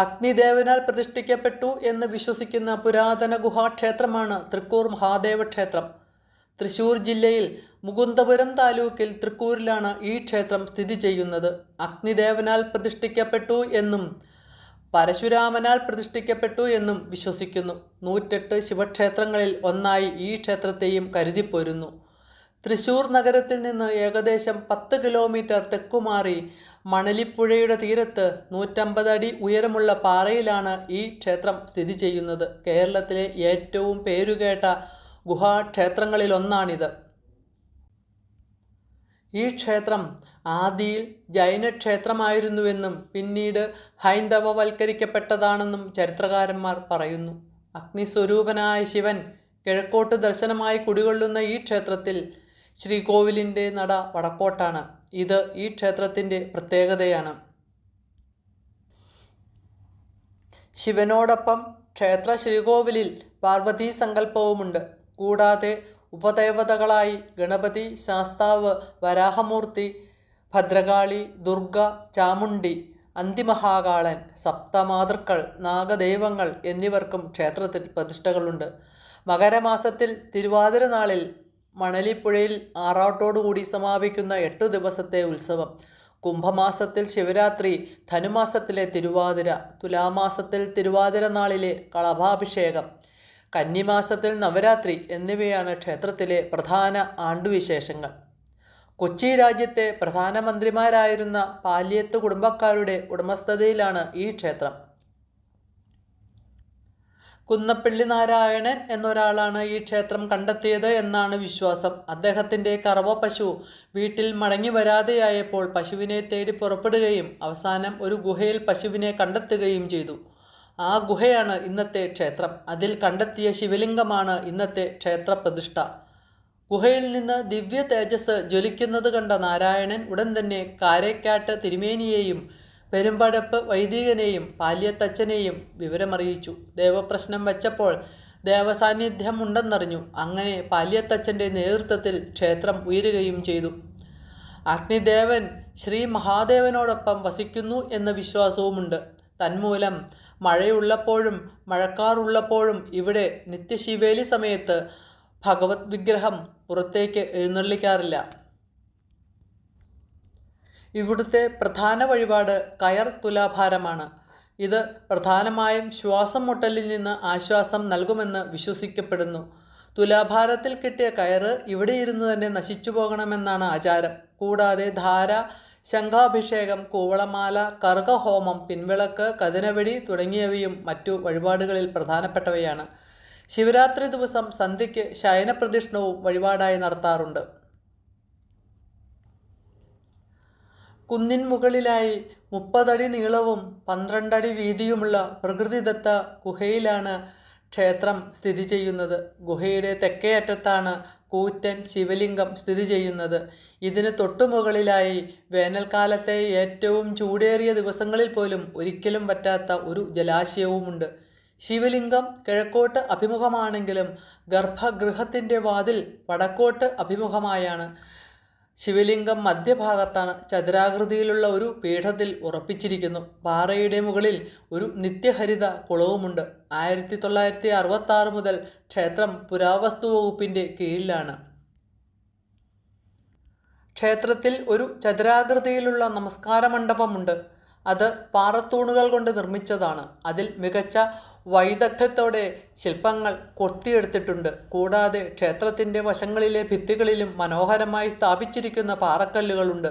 അഗ്നിദേവനാൽ പ്രതിഷ്ഠിക്കപ്പെട്ടു എന്ന് വിശ്വസിക്കുന്ന പുരാതന ഗുഹാക്ഷേത്രമാണ് തൃക്കൂർ മഹാദേവ ക്ഷേത്രം. തൃശൂർ ജില്ലയിൽ മുകുന്ദപുരം താലൂക്കിൽ തൃക്കൂരിലാണ് ഈ ക്ഷേത്രം സ്ഥിതി ചെയ്യുന്നത്. അഗ്നിദേവനാൽ പ്രതിഷ്ഠിക്കപ്പെട്ടു എന്നും പരശുരാമനാൽ പ്രതിഷ്ഠിക്കപ്പെട്ടു എന്നും വിശ്വസിക്കുന്നു. നൂറ്റെട്ട് ശിവക്ഷേത്രങ്ങളിൽ ഒന്നായി ഈ ക്ഷേത്രത്തെയും കരുതിപ്പോരുന്നു. തൃശൂർ നഗരത്തിൽ നിന്ന് ഏകദേശം പത്ത് കിലോമീറ്റർ തെക്കുമാറി മണലിപ്പുഴയുടെ തീരത്ത് നൂറ്റമ്പത് അടി ഉയരമുള്ള പാറയിലാണ് ഈ ക്ഷേത്രം സ്ഥിതി ചെയ്യുന്നത്. കേരളത്തിലെ ഏറ്റവും പേരുകേട്ട ഗുഹാക്ഷേത്രങ്ങളിലൊന്നാണിത് ഈ ക്ഷേത്രം ആദിയിൽ ജൈനക്ഷേത്രമായിരുന്നുവെന്നും പിന്നീട് ഹൈന്ദവവൽക്കരിക്കപ്പെട്ടതാണെന്നും ചരിത്രകാരന്മാർ പറയുന്നു. അഗ്നിസ്വരൂപനായ ശിവൻ കിഴക്കോട്ട് ദർശനമായി കുടികൊള്ളുന്ന ഈ ക്ഷേത്രത്തിൽ ശ്രീകോവിലിന്റെ നട വടക്കോട്ടാണ്. ഇത് ഈ ക്ഷേത്രത്തിന്റെ പ്രത്യേകതയാണ്. ശിവനോടൊപ്പം ക്ഷേത്ര ശ്രീകോവിലിൽ പാർവതി സങ്കല്പവുമുണ്ട്. കൂടാതെ ഉപദേവതകളായി ഗണപതി ശാസ്താവ് വരാഹമൂർത്തി ഭദ്രകാളി ദുർഗ ചാമുണ്ടി അന്തിമഹാകാളൻ സപ്തമാതൃക്കൾ നാഗദൈവങ്ങൾ എന്നിവർക്കും ക്ഷേത്രത്തിൽ പ്രതിഷ്ഠകളുണ്ട്. മകരമാസത്തിൽ തിരുവാതിര നാളിൽ മണലിപ്പുഴയിൽ ആറാട്ടോടുകൂടി സമാപിക്കുന്ന എട്ട് ദിവസത്തെ ഉത്സവം. കുംഭമാസത്തിൽ ശിവരാത്രി ധനുമാസത്തിലെ തിരുവാതിര തുലാമാസത്തിൽ തിരുവാതിര നാളിലെ കളഭാഭിഷേകം കന്നിമാസത്തിൽ നവരാത്രി എന്നിവയാണ് ക്ഷേത്രത്തിലെ പ്രധാന ആണ്ടുവിശേഷങ്ങൾ. കൊച്ചി രാജ്യത്തെ പ്രധാനമന്ത്രിമാരായിരുന്ന പാലിയത്ത് കുടുംബക്കാരുടെ ഉടമസ്ഥതയിലാണ് ഈ ക്ഷേത്രം. കുന്നപ്പള്ളി നാരായണൻ എന്നൊരാളാണ് ഈ ക്ഷേത്രം കണ്ടെത്തിയത് എന്നാണ് വിശ്വാസം. അദ്ദേഹത്തിന്റെ കറവ പശു വീട്ടിൽ മടങ്ങി വരാതെയായപ്പോൾ പശുവിനെ തേടി പുറപ്പെടുകയും അവസാനം ഒരു ഗുഹയിൽ പശുവിനെ കണ്ടെത്തുകയും ചെയ്തു. ആ ഗുഹയാണ് ഇന്നത്തെ ക്ഷേത്രം. അതിൽ കണ്ടെത്തിയ ശിവലിംഗമാണ് ഇന്നത്തെ ക്ഷേത്ര പ്രതിഷ്ഠ. ഗുഹയിൽ നിന്ന് ദിവ്യ തേജസ് ജ്വലിക്കുന്നത് കണ്ട നാരായണൻ ഉടൻ തന്നെ കാരേക്കാട്ട് തിരുമേനിയെയും പെരുമ്പടപ്പ് വൈദികനെയും പാലിയത്തച്ഛനെയും വിവരമറിയിച്ചു. ദേവപ്രശ്നം വെച്ചപ്പോൾ ദേവസാന്നിധ്യമുണ്ടെന്നറിഞ്ഞു. അങ്ങനെ പാലിയത്തച്ഛന്റെ നേതൃത്വത്തിൽ ക്ഷേത്രം ഉയരുകയും ചെയ്തു. അഗ്നിദേവൻ ശ്രീ മഹാദേവനോടൊപ്പം വസിക്കുന്നു എന്ന വിശ്വാസവുമുണ്ട്. തന്മൂലം മഴയുള്ളപ്പോഴും മഴക്കാറുള്ളപ്പോഴും ഇവിടെ നിത്യശിവേലി സമയത്ത് ഭഗവത് വിഗ്രഹം പുറത്തേക്ക് എഴുന്നള്ളിക്കാറില്ല. ഇവിടുത്തെ പ്രധാന വഴിപാട് കയർ തുലാഭാരമാണ്. ഇത് പ്രധാനമായും ശ്വാസം മുട്ടലിൽ നിന്ന് ആശ്വാസം നൽകുമെന്ന് വിശ്വസിക്കപ്പെടുന്നു. തുലാഭാരത്തിൽ കിട്ടിയ കയറ് ഇവിടെ ഇരുന്ന് തന്നെ നശിച്ചു പോകണമെന്നാണ് ആചാരം. കൂടാതെ ധാര ശംഖാഭിഷേകം കൂവളമാല കർഗഹോമം പിൻവിളക്ക് കതിനവെടി തുടങ്ങിയവയും മറ്റു വഴിപാടുകളിൽ പ്രധാനപ്പെട്ടവയാണ്. ശിവരാത്രി ദിവസം സന്ധ്യയ്ക്ക് ശയനപ്രദക്ഷിണവും വഴിപാടായി നടത്താറുണ്ട്. കുന്നിൻ മുകളിലായി മുപ്പതടി നീളവും പന്ത്രണ്ടടി വീതിയുമുള്ള പ്രകൃതിദത്ത ഗുഹയിലാണ് ക്ഷേത്രം സ്ഥിതി ചെയ്യുന്നത്. ഗുഹയുടെ തെക്കേ അറ്റത്താണ് കൂറ്റൻ ശിവലിംഗം സ്ഥിതി ചെയ്യുന്നത്. ഇതിന് തൊട്ടുമുകളിലായി വേനൽക്കാലത്തെ ഏറ്റവും ചൂടേറിയ ദിവസങ്ങളിൽ പോലും ഒരിക്കലും പറ്റാത്ത ഒരു ജലാശയവുമുണ്ട്. ശിവലിംഗം കിഴക്കോട്ട് അഭിമുഖമാണെങ്കിലും ഗർഭഗൃഹത്തിന്റെ വാതിൽ വടക്കോട്ട് അഭിമുഖമായാണ്. ശിവലിംഗം മധ്യഭാഗത്താണ് ചതുരാകൃതിയിലുള്ള ഒരു പീഠത്തിൽ ഉറപ്പിച്ചിരിക്കുന്നു. പാറയുടെ മുകളിൽ ഒരു നിത്യഹരിത കുളവുമുണ്ട്. ആയിരത്തി തൊള്ളായിരത്തി അറുപത്തി ആറ് മുതൽ ക്ഷേത്രം പുരാവസ്തു വകുപ്പിന്റെ കീഴിലാണ്. ക്ഷേത്രത്തിൽ ഒരു ചതുരാകൃതിയിലുള്ള നമസ്കാര മണ്ഡപമുണ്ട് അത് പാറത്തൂണുകൾ കൊണ്ട് നിർമ്മിച്ചതാണ്. അതിൽ മികച്ച വൈദഗ്ധ്യത്തോടെ ശില്പങ്ങൾ കൊത്തിയെടുത്തിട്ടുണ്ട് കൂടാതെ ക്ഷേത്രത്തിന്റെ വശങ്ങളിലെ ഭിത്തികളിലും മനോഹരമായി സ്ഥാപിച്ചിരിക്കുന്ന പാറക്കല്ലുകളുണ്ട്.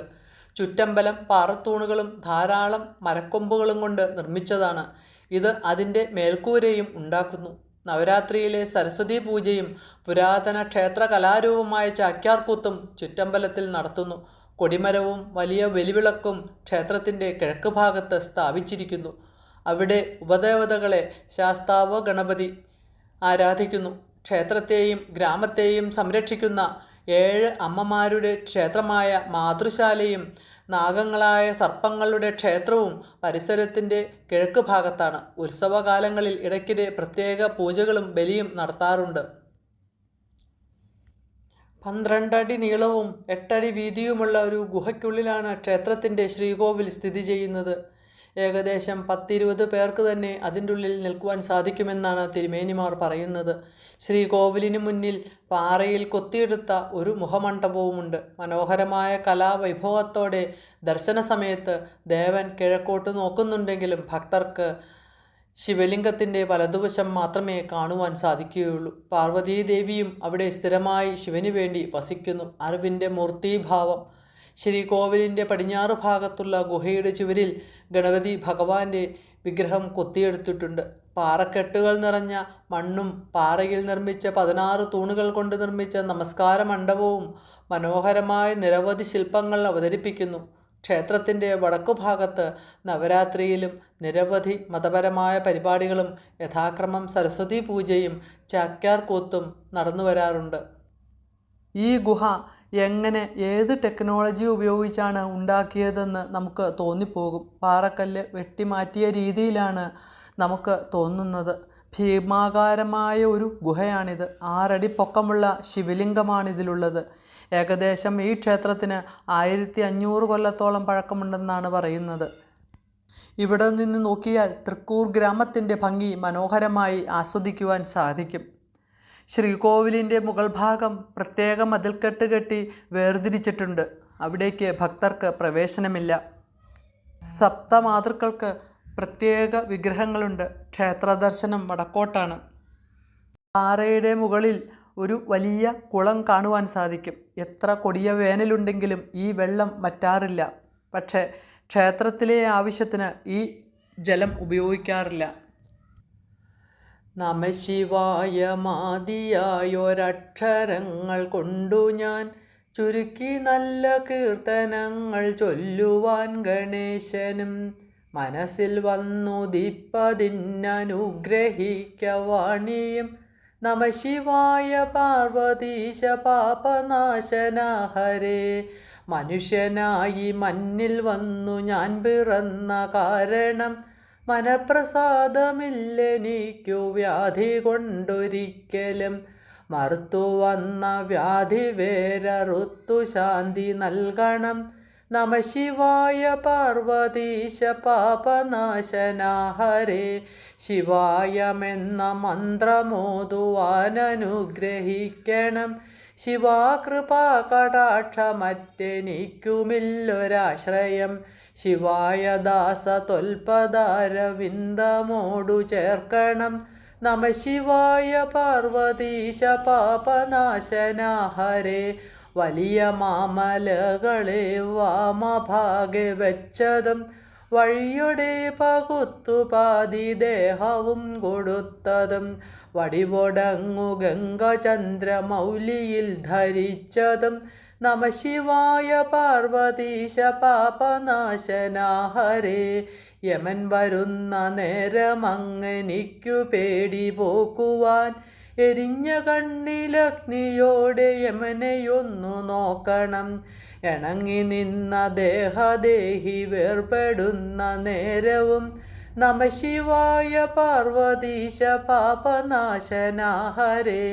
ചുറ്റമ്പലം പാറത്തൂണുകളും ധാരാളം മരക്കൊമ്പുകളും കൊണ്ട് നിർമ്മിച്ചതാണ്. ഇത് അതിന്റെ മേൽക്കൂരയും ഉണ്ടാക്കുന്നു. നവരാത്രിയിലെ സരസ്വതി പൂജയും പുരാതന ക്ഷേത്ര കലാരൂപമായ ചാക്യാർകൂത്തും ചുറ്റമ്പലത്തിൽ നടത്തുന്നു. കൊടിമരവും വലിയ വെലിവിളക്കും ക്ഷേത്രത്തിന്റെ കിഴക്ക് ഭാഗത്ത് സ്ഥാപിച്ചിരിക്കുന്നു. അവിടെ ഉപദേവതകളെ ശാസ്താവ് ഗണപതി ആരാധിക്കുന്നു. ക്ഷേത്രത്തെയും ഗ്രാമത്തെയും സംരക്ഷിക്കുന്ന ഏഴ് അമ്മമാരുടെ ക്ഷേത്രമായ മാതൃശാലയും നാഗങ്ങളായ സർപ്പങ്ങളുടെ ക്ഷേത്രവും പരിസരത്തിന്റെ കിഴക്ക് ഭാഗത്താണ്. ഉത്സവകാലങ്ങളിൽ ഇടയ്ക്കിടെ പ്രത്യേക പൂജകളും ബലിയും നടത്താറുണ്ട്. പന്ത്രണ്ടടി നീളവും എട്ടടി വീതിയുമുള്ള ഒരു ഗുഹയ്ക്കുള്ളിലാണ് ക്ഷേത്രത്തിന്റെ ശ്രീകോവിൽ സ്ഥിതി ചെയ്യുന്നത്. ഏകദേശം പത്തിരുപത് പേർക്ക് തന്നെ അതിന്റെ ഉള്ളിൽ നിൽക്കുവാൻ സാധിക്കുമെന്നാണ് തിരുമേനിമാർ പറയുന്നത്. ശ്രീകോവിലിന് മുന്നിൽ പാറയിൽ കൊത്തിയെടുത്ത ഒരു മുഖമണ്ഡപവുമുണ്ട്. മനോഹരമായ കലാവൈഭവത്തോടെ ദർശന സമയത്ത് ദേവൻ കിഴക്കോട്ട് നോക്കുന്നുണ്ടെങ്കിലും ഭക്തർക്ക് ശിവലിംഗത്തിന്റെ വലതുവശം മാത്രമേ കാണുവാൻ സാധിക്കുകയുള്ളൂ. പാർവതീദേവിയും അവിടെ സ്ഥിരമായി ശിവന് വേണ്ടി വസിക്കുന്നു. അറിവിന്റെ മൂർത്തീഭാവം ശ്രീകോവിലിന്റെ പടിഞ്ഞാറ് ഭാഗത്തുള്ള ഗുഹയുടെ ചുവരിൽ ഗണപതി ഭഗവാന്റെ വിഗ്രഹം കൊത്തിയെടുത്തിട്ടുണ്ട്. പാറക്കെട്ടുകൾ നിറഞ്ഞ മണ്ണും പാറയിൽ നിർമ്മിച്ച പതിനാറ് തൂണുകൾ കൊണ്ട് നിർമ്മിച്ച നമസ്കാര മണ്ഡപവും മനോഹരമായ നിരവധി ശില്പങ്ങൾ അവതരിപ്പിക്കുന്നു. ക്ഷേത്രത്തിന്റെ വടക്കുഭാഗത്ത് നവരാത്രിയിലും നിരവധി മതപരമായ പരിപാടികളും യഥാക്രമം സരസ്വതി പൂജയും ചാക്യാർ കൂത്തും നടന്നു വരാറുണ്ട് ഈ ഗുഹ എങ്ങനെ ഏത് ടെക്നോളജി ഉപയോഗിച്ചാണ് ഉണ്ടാക്കിയതെന്ന് നമുക്ക് തോന്നിപ്പോകും. പാറക്കല്ല് വെട്ടിമാറ്റിയ രീതിയിലാണ് നമുക്ക് തോന്നുന്നത്. ഭീമാകാരമായ ഒരു ഗുഹയാണിത്. ആറടി പൊക്കമുള്ള ശിവലിംഗമാണിതിലുള്ളത്. ഏകദേശം ഈ ക്ഷേത്രത്തിന് ആയിരത്തി അഞ്ഞൂറ് കൊല്ലത്തോളം പഴക്കമുണ്ടെന്നാണ് പറയുന്നത്. ഇവിടെ നിന്ന് നോക്കിയാൽ തൃക്കൂർ ഗ്രാമത്തിന്റെ ഭംഗി മനോഹരമായി ആസ്വദിക്കുവാൻ സാധിക്കും. ശ്രീകോവിലിന്റെ മുകൾ ഭാഗം പ്രത്യേക മതിൽക്കെട്ട് കെട്ടി വേർതിരിച്ചിട്ടുണ്ട്. അവിടേക്ക് ഭക്തർക്ക് പ്രവേശനമില്ല. സപ്തമാതൃക്കൾക്ക് പ്രത്യേക വിഗ്രഹങ്ങളുണ്ട്. ക്ഷേത്രദർശനം വടക്കോട്ടാണ്. പാറയുടെ മുകളിൽ ഒരു വലിയ കുളം കാണുവാൻ സാധിക്കും. എത്ര കൊടിയ വേനലുണ്ടെങ്കിലും ഈ വെള്ളം വറ്റാറില്ല. പക്ഷേ ക്ഷേത്രത്തിലെ ആവശ്യത്തിന് ഈ ജലം ഉപയോഗിക്കാറില്ല. നമശിവായ മാതിയായൊരക്ഷരങ്ങൾ കൊണ്ടു ഞാൻ ചുരുക്കി നല്ല കീർത്തനങ്ങൾ ചൊല്ലുവാൻ ഗണേശനും മനസ്സിൽ വന്നു ദിപ്പതിന്നനുഗ്രഹിക്കവാണിയും. നമശിവായ പാർവതീശ പാപനാശന ഹരേ മനുഷ്യനായി മണ്ണിൽ വന്നു ഞാൻ പിറന്ന കാരണം മനപ്രസാദമില്ലെനിക്കു വ്യാധി കൊണ്ടൊരിക്കലും. മറുത്തു വന്ന വ്യാധി വേരറുത്തു ശാന്തി നൽകണം. നമ ശിവായ പാർവതീശ പാപനാശന ഹരേ ശിവായമെന്ന മന്ത്രമോതുവാനനുഗ്രഹിക്കണം. ശിവാകൃപ കടാക്ഷമറ്റെനിക്കുമില്ലൊരാശ്രയം ശിവായ ദാസ തൊൽപദാരവിന്ദമോടു ചേർക്കണം. നമ ശിവായ പാർവതീശ പാപനാശന ഹരേ. വലിയ മാമലകളെ വാമഭാഗെ വെച്ചതും വഴിയുടെ പകുത്തുപാതി ദേഹവും കൊടുത്തതും വടിവൊടങ്ങു ഗംഗചന്ദ്രമൗലിയിൽ ധരിച്ചതും നമശിവായ പാർവതീശ പാപനാശന ഹരേ യമൻ വരുന്ന നേരമങ്ങനിക്കു പേടി പോക്കുവാൻ. എരിഞ്ഞ കണ്ണിലഗ്നിയോടെ യമനെയൊന്നു നോക്കണം. ഇണങ്ങി നിന്ന ദേഹദേഹി വേർപെടുന്ന നേരവും നമ ശിവായ പാർവതീശ പാപനാശന ഹരേ